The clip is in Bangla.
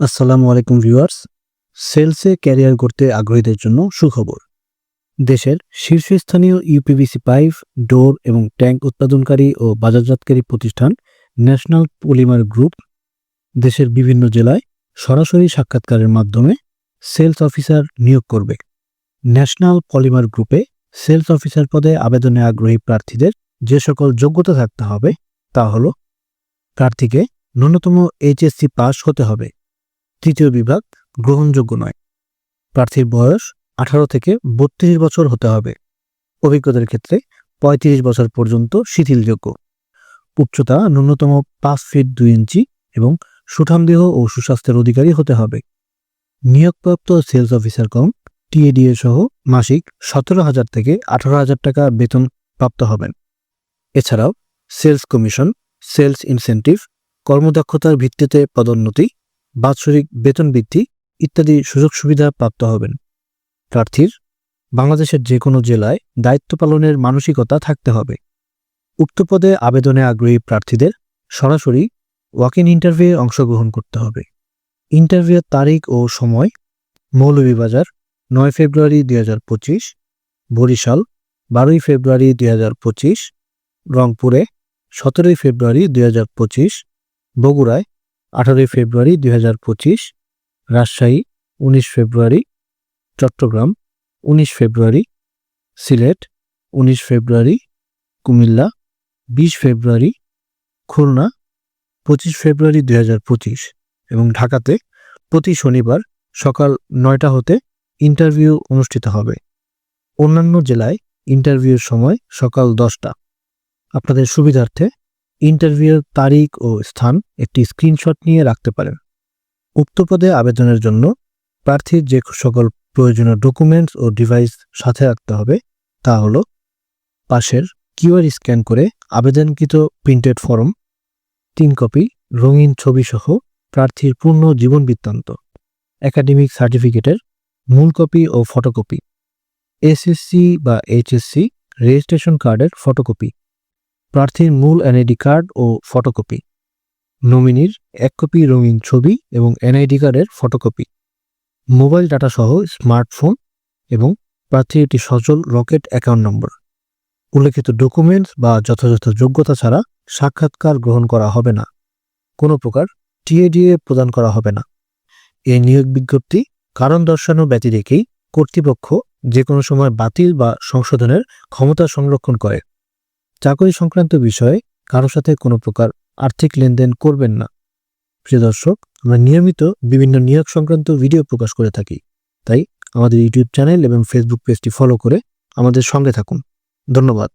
আসসালামু আলাইকুম ভিউয়ার্স। সেলসে ক্যারিয়ার করতে আগ্রহীদের জন্য সুখবর। দেশের শীর্ষস্থানীয় ইউপিভিসি পাইপ, ডোর এবং ট্যাঙ্ক উৎপাদনকারী ও বাজারজাতকারী প্রতিষ্ঠান ন্যাশনাল পলিমার গ্রুপ দেশের বিভিন্ন জেলায় সরাসরি সাক্ষাৎকারের মাধ্যমে সেলস অফিসার নিয়োগ করবে। ন্যাশনাল পলিমার গ্রুপে সেলস অফিসার পদে আবেদনে আগ্রহী প্রার্থীদের যে সকল যোগ্যতা থাকতে হবে তা হল প্রার্থীকে ন্যূনতম এইচএসসি পাস হতে হবে। তৃতীয় বিভাগ গ্রহণযোগ্য নয়। প্রার্থীর বয়স আঠারো থেকে বত্রিশ বছর হতে হবে। অভিজ্ঞতার ক্ষেত্রে পঁয়ত্রিশ বছর পর্যন্ত শিথিলযোগ্য। উচ্চতা ন্যূনতম পাঁচ ফিট দুই ইঞ্চি এবং সুঠামদেহ ও সুস্বাস্থ্যের অধিকারী হতে হবে। নিয়োগপ্রাপ্ত সেলস অফিসার কম টিএডিএ সহ মাসিক সতেরো হাজার থেকে আঠারো হাজার টাকা বেতন প্রাপ্ত হবেন। এছাড়াও সেলস কমিশন, সেলস ইনসেন্টিভ, কর্মদক্ষতার ভিত্তিতে পদোন্নতি বাৎসরিক বেতন বৃদ্ধি ইত্যাদি সুযোগ সুবিধা প্রাপ্ত হবেন। প্রার্থীর, বাংলাদেশের যে কোনো জেলায় দায়িত্ব পালনের মানসিকতা থাকতে হবে। উক্ত পদে আবেদনে আগ্রহী প্রার্থীদের সরাসরি ওয়াক ইন ইন্টারভিউয়ে অংশগ্রহণ করতে হবে। ইন্টারভিউয়ের তারিখ ও সময় মৌলভীবাজার, নয় ফেব্রুয়ারি দুই হাজার পঁচিশ, বরিশাল, বারোই ফেব্রুয়ারি দুই হাজার পঁচিশ, রংপুরে সতেরোই ফেব্রুয়ারি দুই হাজার পঁচিশ, বগুড়ায় আঠারোই ফেব্রুয়ারি দুই হাজার পঁচিশ, রাজশাহী উনিশ ফেব্রুয়ারি, চট্টগ্রাম উনিশ ফেব্রুয়ারি, সিলেট উনিশ ফেব্রুয়ারি, কুমিল্লা বিশ ফেব্রুয়ারি, খুলনা পঁচিশ ফেব্রুয়ারি দুই হাজার পঁচিশ এবং ঢাকাতে প্রতি শনিবার সকাল নয়টা হতে ইন্টারভিউ অনুষ্ঠিত হবে। অন্যান্য জেলায় ইন্টারভিউর সময় সকাল দশটা। আপনাদের সুবিধার্থে ইন্টারভিউর তারিখ ও স্থান একটি স্ক্রিনশট নিয়ে রাখতে পারেন। উক্ত পদে আবেদনের জন্য প্রার্থীর যে সকল প্রয়োজনীয় ডকুমেন্টস ও ডিভাইস সাথে রাখতে হবে তা হল পাশের কিউআর স্ক্যান করে আবেদনকৃত প্রিন্টেড ফর্ম, তিন কপি রঙিন ছবি সহ প্রার্থীর পূর্ণ জীবন বৃত্তান্ত, একাডেমিক সার্টিফিকেটের মূল কপি ও ফটোকপি, এসএসসি বা এইচএসসি রেজিস্ট্রেশন কার্ডের ফটোকপি। প্রার্থীর মূল এনআইডি কার্ড ও ফটোকপি। নমিনির এক কপি রঙিন ছবি এবং এনআইডি কার্ডের ফটোকপি। মোবাইল ডাটা সহ স্মার্টফোন এবং প্রার্থীর একটি সচল রকেট অ্যাকাউন্ট নম্বর। উল্লেখিত ডকুমেন্টস বা যথাযথ যোগ্যতা ছাড়া সাক্ষাৎকার গ্রহণ করা হবে না। কোনো প্রকার টিএডিএ প্রদান করা হবে না। এই নিয়োগ বিজ্ঞপ্তি কারণ দর্শানো ব্যতি রেখেই কর্তৃপক্ষ যে কোনো সময় বাতিল বা সংশোধনের ক্ষমতা সংরক্ষণ করে। চাকরি সংক্রান্ত বিষয়ে কারও সাথে কোনো প্রকার আর্থিক লেনদেন করবেন না। প্রিয় দর্শক, আমরা নিয়মিত বিভিন্ন নিয়োগ সংক্রান্ত ভিডিও প্রকাশ করে থাকি। তাই আমাদের ইউটিউব চ্যানেল এবং ফেসবুক পেজটি ফলো করে আমাদের সঙ্গে থাকুন। ধন্যবাদ।